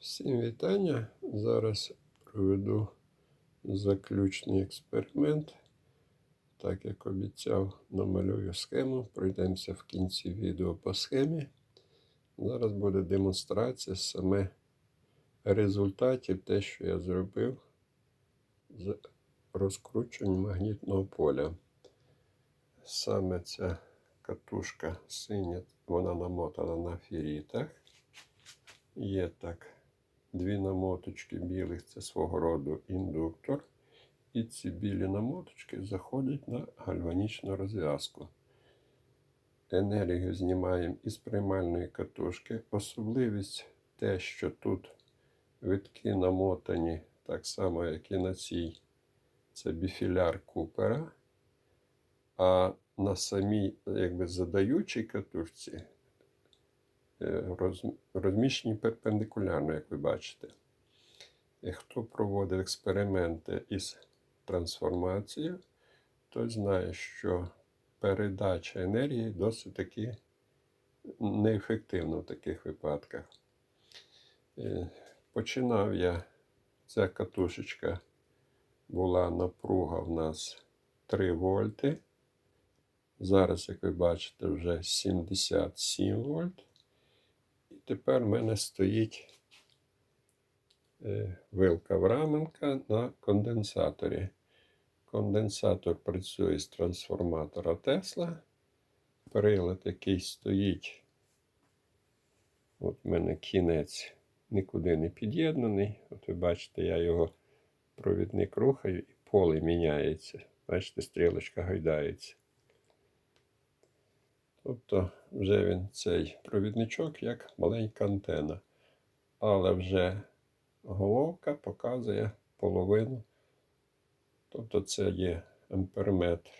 Всім вітання. Зараз проведу заключний експеримент. Так як обіцяв, намалюю схему. Пройдемося в кінці відео по схемі. Зараз буде демонстрація саме результатів те, що я зробив з розкручуванням магнітного поля. Саме ця катушка синя, вона намотана на фірітах. Є так дві намоточки білих це свого роду індуктор. І ці білі намоточки заходять на гальванічну розв'язку. Енергію знімаємо із приймальної катушки. Особливість те, що тут витки намотані так само, як і на цій. Це біфіляр Купера. А на самій, якби задаючій катушці розміщені перпендикулярно, як ви бачите. Хто проводив експерименти із трансформацією, той знає, що передача енергії досить таки неефективна в таких випадках. Е, Починав я, ця катушечка була напруга в нас 3 вольти. Зараз, як ви бачите, вже 77 вольт. Тепер в мене стоїть е, вилка Враменка на конденсаторі. Конденсатор працює з трансформатора Тесла. Прилад, який стоїть, от в мене кінець нікуди не під'єднаний. От ви бачите, я його провідник рухаю і поле міняється. Бачите, стрілочка гайдається. Тобто вже він цей провідничок як маленька антена. Але вже головка показує половину. Тобто це є амперметр.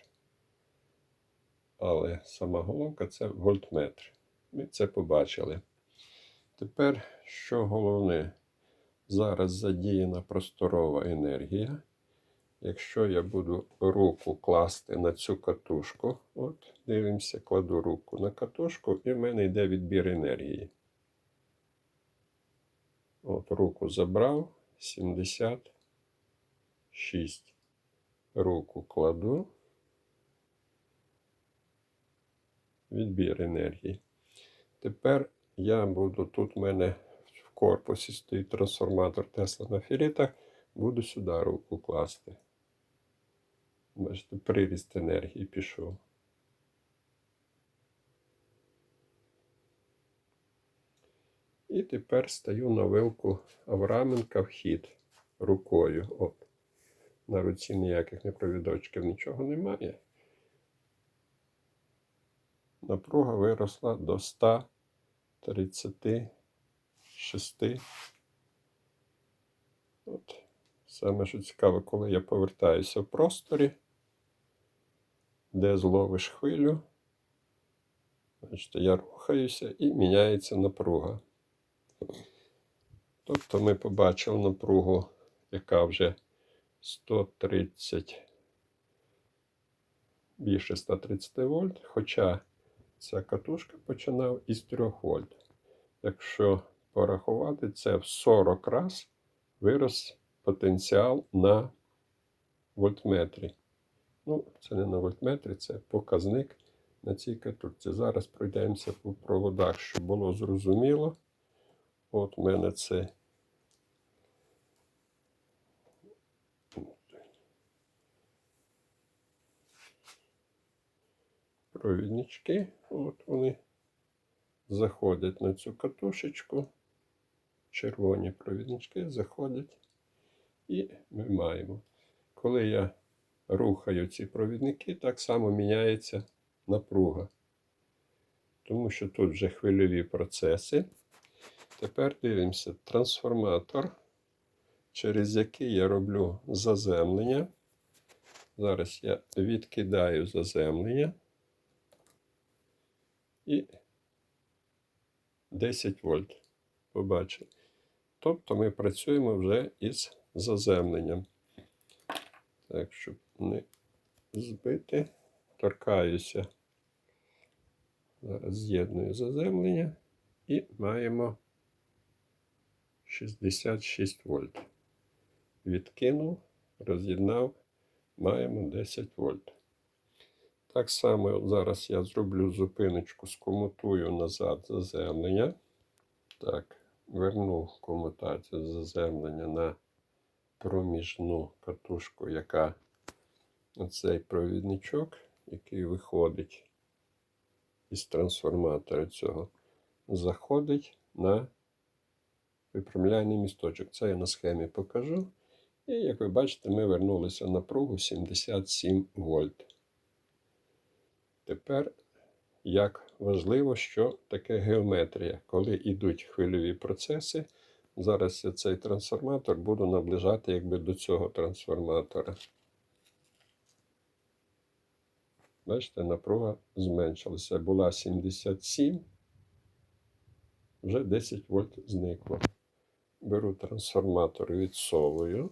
Але сама головка це вольтметр. Ми це побачили. Тепер, що головне, зараз задіяна просторова енергія. Якщо я буду руку класти на цю катушку, от дивимося, кладу руку на катушку, і в мене йде відбір енергії. От руку забрав 76. Руку кладу. Відбір енергії. Тепер я буду тут в мене в корпусі стоїть трансформатор Тесла на ферітах, буду сюди руку класти. Бачите, приріст енергії пішов. І тепер стаю на вилку Авраменка в хід рукою. От. На руці ніяких непровідочків нічого немає. Напруга виросла до 136. От. Саме що цікаве, коли я повертаюся в просторі, де зловиш хвилю, бачите, я рухаюся і міняється напруга. Тобто ми побачили напругу, яка вже 130, більше 130 вольт, хоча ця катушка починав із 3 вольт. Якщо порахувати, це в 40 раз вирос потенціал на вольтметрі. Ну, це не на вольтметрі, це показник на цій катушці. Зараз пройдемося по проводах, щоб було зрозуміло. От у мене це. Провіднички, от вони заходять на цю катушечку. Червоні провіднички заходять. І ми маємо. Коли я рухаю ці провідники, так само міняється напруга. Тому що тут вже хвильові процеси. Тепер дивимося трансформатор, через який я роблю заземлення. Зараз я відкидаю заземлення і 10 вольт. Побачили. Тобто ми працюємо вже із заземленням. Так, щоб не збити, торкаюся. Зараз з'єдную заземлення і маємо 66 вольт. Відкинув, роз'єднав, маємо 10 вольт. Так само зараз я зроблю зупиночку, скомутую назад заземлення. Так, верну комутацію заземлення на проміжну катушку, яка оцей провідничок, який виходить із трансформатора цього, заходить на випрямляйний місточок. Це я на схемі покажу. І як ви бачите, ми вернулися на пругу 77 вольт. Тепер як важливо, що таке геометрія. Коли йдуть хвильові процеси, зараз я цей трансформатор буду наближати якби до цього трансформатора. Бачите, напруга зменшилася. Була 77, вже 10 вольт зникло. Беру трансформатор, відсовую.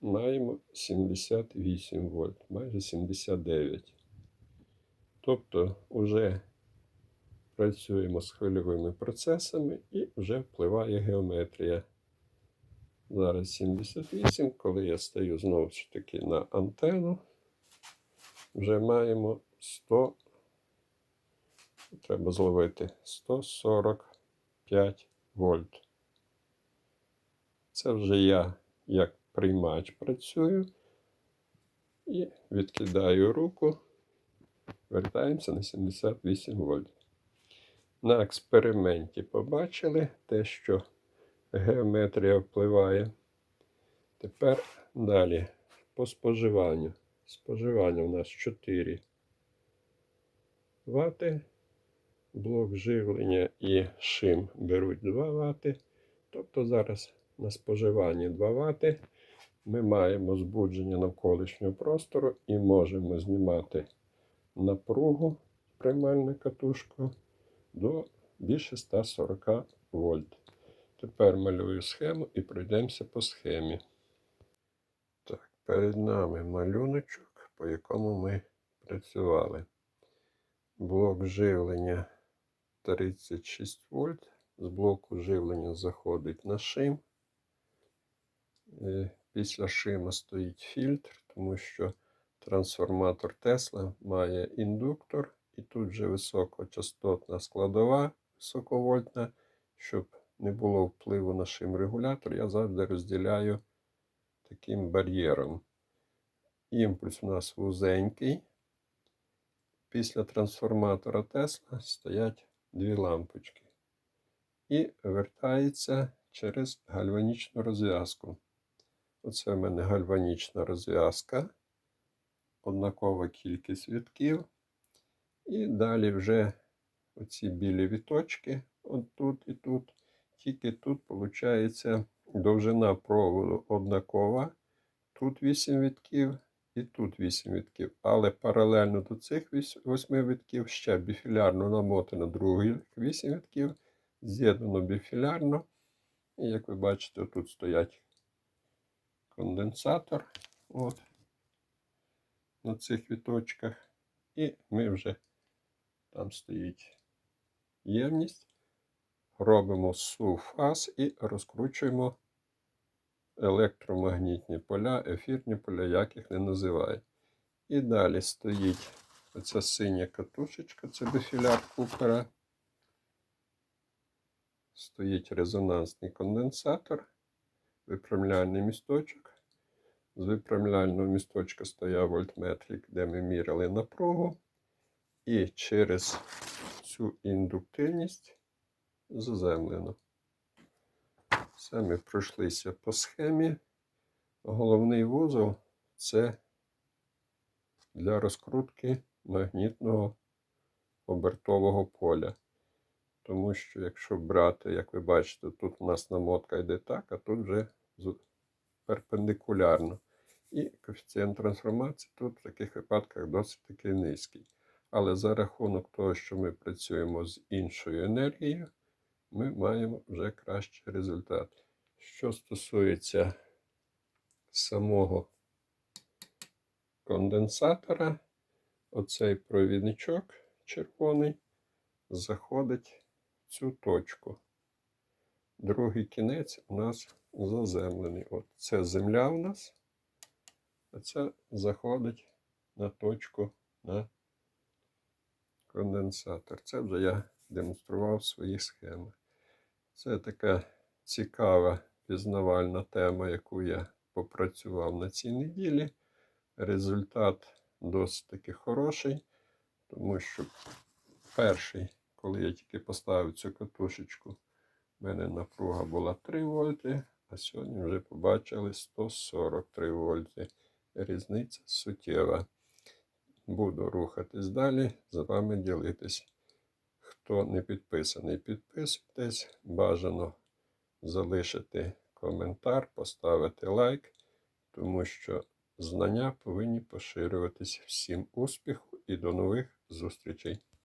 Маємо 78 вольт, майже 79. Тобто вже працюємо з хвильовими процесами і вже впливає геометрія. Зараз 78, коли я стаю знову ж таки на антенну, вже маємо 100, треба зловити 145 вольт. Це вже я як приймач працюю і відкидаю руку, вертаємося на 78 вольт. На експерименті побачили те, що геометрія впливає. Тепер далі по споживанню. Споживання у нас 4 вати. Блок живлення і шим беруть 2 вати. Тобто зараз на споживанні 2 вати ми маємо збудження навколишнього простору і можемо знімати напругу приймальну катушку до більше 140 вольт. Тепер малюю схему і пройдемося по схемі. Так, перед нами малюночок, по якому ми працювали. Блок живлення 36 вольт. З блоку живлення заходить на шим. Е, Після шима стоїть фільтр, тому що трансформатор Тесла має індуктор, і тут вже високочастотна складова високовольтна, щоб не було впливу на шим регулятор, я завжди розділяю таким бар'єром. Імпульс у нас вузенький. Після трансформатора Тесла стоять дві лампочки. І вертається через гальванічну розв'язку. Оце в мене гальванічна розв'язка, однакова кількість вітків. І далі вже оці білі віточки, от тут і тут. Тільки тут, виходить, довжина проводу однакова. Тут 8 вітків і тут 8 вітків. Але паралельно до цих 8 вітків ще біфілярно намотано других 8 вітків, з'єднано біфілярно. І як ви бачите, тут стоять конденсатор от, на цих віточках. І ми вже там стоїть ємність. Робимо суфаз і розкручуємо електромагнітні поля, ефірні поля, як їх не називають. І далі стоїть оця синя катушечка, це дефіляр купера. Стоїть резонансний конденсатор, випрямляльний місточок. З випрямляльного місточка стояв вольтметрик, де ми міряли напругу. І через цю індуктивність заземлено. Все пройшлися по схемі. Головний вузол це для розкрутки магнітного обертового поля. Тому що, якщо брати, як ви бачите, тут у нас намотка йде так, а тут вже перпендикулярно. І коефіцієнт трансформації тут в таких випадках досить таки низький. Але за рахунок того, що ми працюємо з іншою енергією, ми маємо вже кращий результат. Що стосується самого конденсатора, оцей провідничок червоний заходить в цю точку. Другий кінець у нас заземлений. От це земля у нас, а це заходить на точку на конденсатор. Це вже я демонстрував свої схеми. Це така цікава пізнавальна тема, яку я попрацював на цій неділі. Результат досить таки хороший, тому що перший, коли я тільки поставив цю катушечку, в мене напруга була 3 вольти, а сьогодні вже побачили 143 вольти. Різниця суттєва. Буду рухатись далі, з вами ділитись. Хто не підписаний, підписуйтесь. Бажано залишити коментар, поставити лайк, тому що знання повинні поширюватись всім успіху і до нових зустрічей.